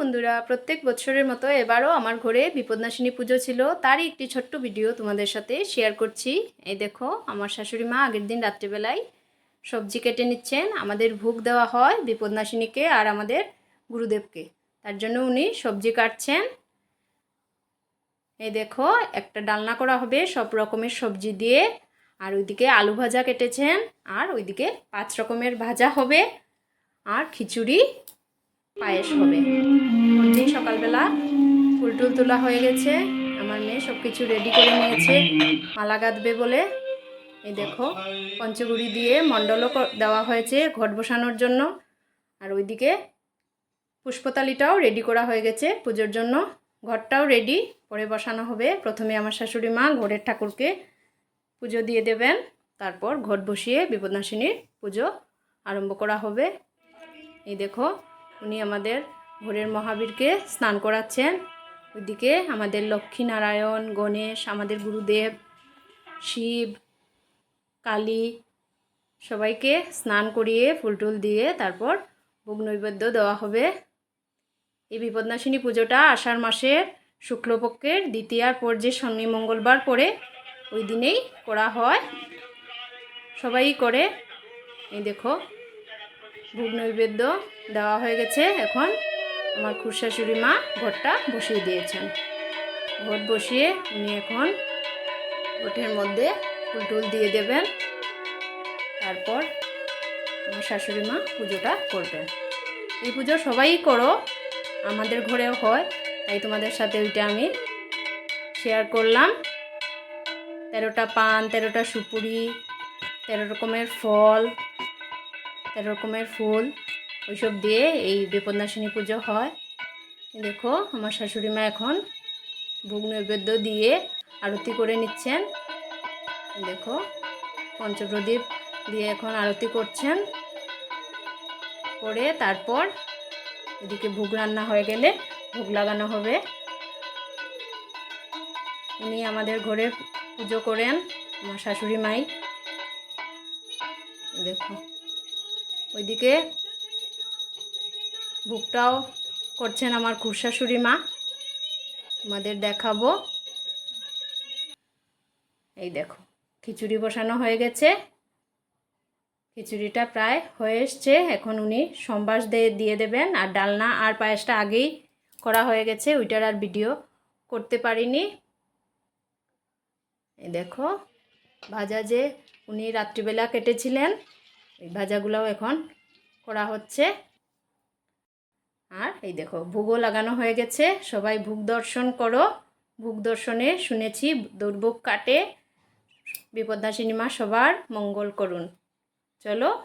বন্ধুরা, প্রত্যেক বছরের মতো এবারও আমার ঘরে বিপদনাশিনী পুজো ছিল। তারই একটি ছোট্ট ভিডিও তোমাদের সাথে শেয়ার করছি। এই দেখো, আমার শাশুড়ি মা আগের দিন রাত্রিবেলায় সবজি কেটে নিচ্ছেন। আমাদের ভোগ দেওয়া হয় বিপদনাশিনীকে আর আমাদের গুরুদেবকে। তার জন্য উনি সবজি কাটছেন। এই দেখো, একটা ডালনা করা হবে সব রকমের সবজি দিয়ে। আর ওইদিকে আলু ভাজা কেটেছেন। আর ওইদিকে পাঁচ রকমের ভাজা হবে। আর খিচুড়ি পায়েস হবে। যেই সকালবেলা ফুল টুল তোলা হয়ে গেছে। আমার মেয়ে সব কিছু রেডি করে নিয়েছে। মালা গাঁথবে বলে। এই দেখো, পঞ্চগুড়ি দিয়ে মণ্ডলও দেওয়া হয়েছে ঘট বসানোর জন্য। আর ওইদিকে পুষ্পতালিটাও রেডি করা হয়ে গেছে পুজোর জন্য। ঘরটাও রেডি পরে বসানো হবে। প্রথমে আমার শাশুড়ি মা ঘরের ঠাকুরকে পুজো দিয়ে দেবেন। তারপর ঘট বসিয়ে বিপদনাশিনীর পুজো আরম্ভ করা হবে। এই দেখো উনি আমাদের ভোরের মহাবীরকে স্নান করাচ্ছেন। ওইদিকে আমাদের লক্ষ্মী নারায়ণ, গণেশ, আমাদের গুরুদেব, শিব, কালী সবাইকে স্নান করিয়ে ফুল টুল দিয়ে তারপর ভোগ নৈবেদ্য দেওয়া হবে। এই বিপদনাশিনী পুজোটা আষাঢ় মাসের শুক্লপক্ষের দ্বিতীয়ার পর যে শনি মঙ্গলবার পরে ওই দিনেই করা হয়। সবাই করে। এই দেখো, ভোগ নৈবেদ্য দেওয়া হয়ে গেছে। এখন আমার খুড়শাশুড়ি মা ঘরটা বসিয়ে দিয়েছেন। ঘট বসিয়ে উনি এখন ঘটের মধ্যে ফুল দিয়ে দেবেন। তারপর আমার শাশুড়ি মা পুজোটা করবেন। এই পুজো সবাই করো, আমাদের ঘরেও হয়। তাই তোমাদের সাথে ওইটা আমি শেয়ার করলাম। তেরোটা পান, তেরোটা সুপুরি, তেরো রকমের ফল, তেরো রকমের ফুল। ওইসব দিয়ে এই বিপদনাশিনী পুজো হয়। দেখো, আমার শাশুড়ি মা এখন ভোগ নৈবেদ্য দিয়ে আরতি করে নিচ্ছেন। দেখো, পঞ্চপ্রদীপ দিয়ে এখন আরতি করছেন। করে তারপর এদিকে ভোগ রান্না হয়ে গেলে ভোগ লাগানো হবে। উনি আমাদের ঘরে পুজো করেন, আমার শাশুড়ি মাই। দেখো, ওইদিকে ভোগটাও করছেন আমার খুড়শাশুড়ি মা। আমাদের দেখাবো। এই দেখো, খিচুড়ি বসানো হয়ে গেছে। খিচুড়িটা প্রায় হয়ে এসছে। এখন উনি সম্বাস দিয়ে দেবেন। আর ডালনা আর পায়েসটা আগেই করা হয়ে গেছে। ওইটার আর ভিডিও করতে পারিনি। এই দেখো, ভাজা যে উনি রাত্রিবেলা কেটেছিলেন, এই ভাজাগুলোও এখন করা হচ্ছে। এই দেখো, ভোগও লাগানো হয়ে গেছে। সবাই ভোগ দর্শন করো। ভোগ দর্শনে শুনেছি দুর্ভোগ কাটে। বিপদাসিনী মা সবার মঙ্গল করুন। চলো।